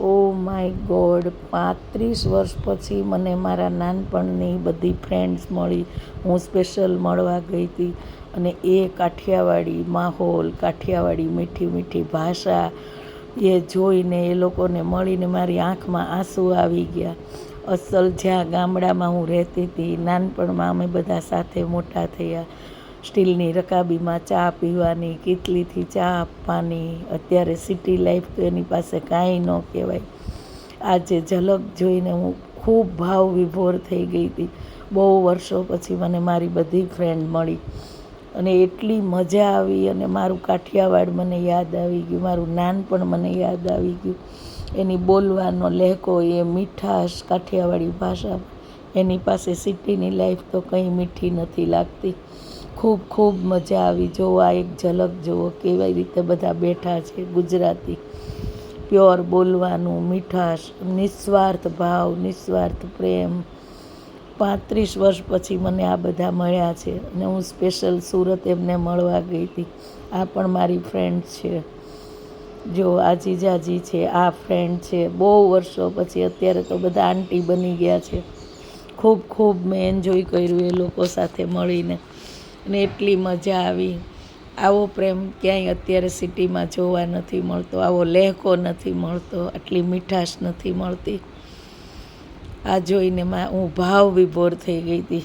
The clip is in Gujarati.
ઓ માય ગોડ, પાંત્રીસ વર્ષ પછી મને મારા નાનપણની બધી ફ્રેન્ડ્સ મળી. હું સ્પેશિયલ મળવા ગઈ હતી અને એ કાઠિયાવાડી માહોલ, કાઠિયાવાડી મીઠી મીઠી ભાષા એ જોઈને એ લોકોને મળીને મારી આંખમાં આંસુ આવી ગયા. અસલ જ્યાં ગામડામાં હું રહેતી હતી, નાનપણમાં અમે બધા સાથે મોટા થયા. સ્ટીલની રકાબીમાં ચા પીવાની, કીટલીથી ચા આપવાની, અત્યારે સિટી લાઈફ તો એની પાસે કાંઈ ન કહેવાય. આજે ઝલક જોઈને હું ખૂબ ભાવ વિભોર થઈ ગઈ હતી. બહુ વર્ષો પછી મને મારી બધી ફ્રેન્ડ મળી અને એટલી મજા આવી અને મારું કાઠિયાવાડ મને યાદ આવી ગયું, મારું નાનપણ મને યાદ આવી ગયું. એની બોલવાનો લહેકો એ મીઠાશ કાઠિયાવાડી ભાષા એની પાસે સિટીની લાઈફ તો કંઈ મીઠી નથી લાગતી. ખૂબ ખૂબ મજા આવી. જુઓ આ એક ઝલક જુઓ કેવી રીતે બધા બેઠા છે ગુજરાતી. પ્યોર બોલવાનું, મીઠાશ, નિસ્વાર્થ ભાવ, નિસ્વાર્થ પ્રેમ. પાંત્રીસ વર્ષ પછી મને આ બધા મળ્યા છે અને હું સ્પેશિયલ સુરત એમને મળવા ગઈ હતી. આ પણ મારી ફ્રેન્ડ છે. જો આ જીજાજી છે, આ ફ્રેન્ડ છે. બહુ વર્ષો પછી અત્યારે તો બધા આંટી બની ગયા છે. ખૂબ ખૂબ મેં એન્જોય કર્યું એ લોકો સાથે મળીને. અને એટલી મજા આવી. આવો પ્રેમ ક્યાંય અત્યારે સિટીમાં જોવા નથી મળતો. આવો લહેકો નથી મળતો. આટલી મીઠાશ નથી મળતી. આ જોઈને માં હું ભાવ વિભોર થઈ ગઈ હતી.